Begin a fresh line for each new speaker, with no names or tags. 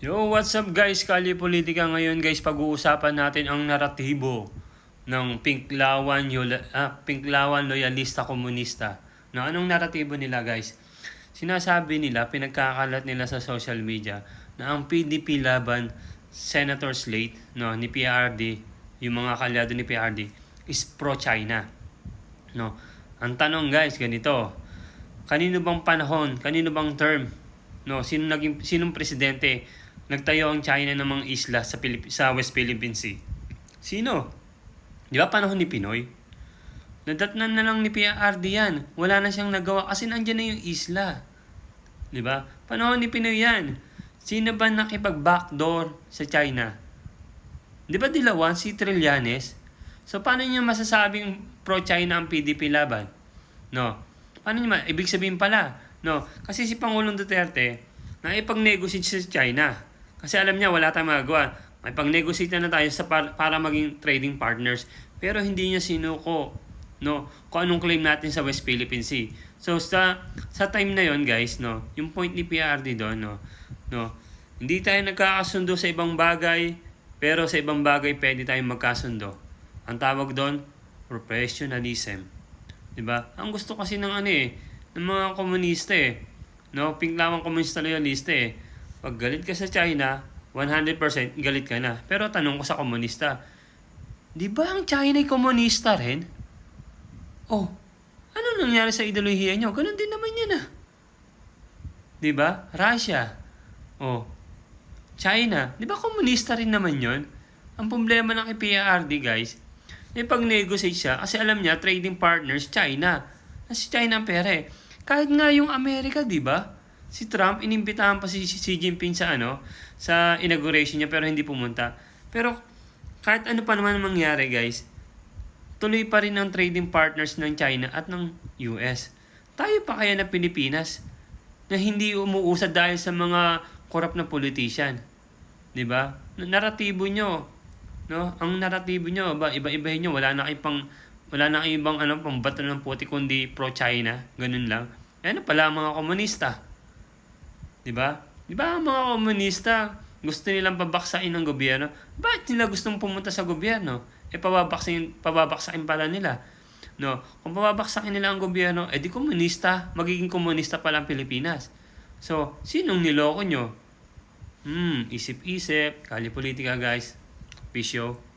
Yo, what's up guys? Kali Politika ngayon guys, pag-uusapan natin ang naratibo ng Pinklawan, Yola, ah, Pinklawan Loyalista Komunista. No, anong naratibo nila guys? Sinasabi nila, pinagkakalat nila sa social media na ang PDP laban Senator Slate no, ni PRD, yung mga kalyado ni PRD, is pro-China. No. Ang tanong guys, ganito. Kanino bang panahon, kanino bang term, no, sino naging sinong presidente nagtayo ang China ng mga isla sa Pilip- sa West Philippine Sea? Sino? Di ba panahon ni Pinoy? Nadatnan na lang ni PRD yan. Wala na siyang nagawa kasi nandiyan na yung isla. Di ba? Panahon ni Pinoy yan. Sino ba nakipag-backdoor sa China? Di ba dilawan si Trillanes? So paano niya masasabing pro-China ang PDP laban? No. Paano niya ibig sabihin pala? No. Kasi si Pangulong Duterte na ipag-negotiate sa China. Kasi alam niya wala tayong magagawa. May pag-negotiate na, tayo sa par- para maging trading partners. Pero hindi niya sinuko no kung anong claim natin sa West Philippine Sea. So sa sa time na yon guys no, yung point ni PRD doon no, no. Hindi tayo nagkakasundo sa ibang bagay, pero sa ibang bagay pwede tayong magkasundo. Ang tawag doon professionalism. 'Di ba? Ang gusto kasi ng ano eh, ng mga komunista eh. No, pinglawang komunista loyalista eh. Pag galit ka sa China, 100% galit ka na. Pero tanong ko sa komunista, di ba ang China ay komunista rin? Oh, ano nangyari sa ideolohiya nyo? Ganun din naman yan ah. Di ba? Russia. Oh. China. Di ba komunista rin naman yon? Ang problema ng PRD guys, may pag-negotiate siya kasi alam niya trading partners China. Kasi China ang pera eh. Kahit nga yung Amerika, di ba? Si Trump, inimbitahan pa si Xi Jinping sa ano, sa inauguration niya pero hindi pumunta. Pero kahit ano pa naman ang mangyari guys, tuloy pa rin ang trading partners ng China at ng US. Tayo pa kaya na Pilipinas na hindi umuusad dahil sa mga korap na politician. 'Di ba? Naratibo nyo, no? Ang naratibo nyo, ba iba-ibahin nyo, wala na kayong pang wala na ibang ano pang bato ng puti kundi pro-China, ganun lang. Ano pala mga komunista? 'Di ba? 'Di ba ang mga komunista gusto nilang pabaksain ng gobyerno? Bakit nila gustong pumunta sa gobyerno? Eh pababaksain pababaksain pala nila. No, kung pababaksakin nila ang gobyerno, eh di komunista, magiging komunista pala ang Pilipinas. So, sinong niloko nyo? Hmm, isip-isip, kali politika guys. Peace.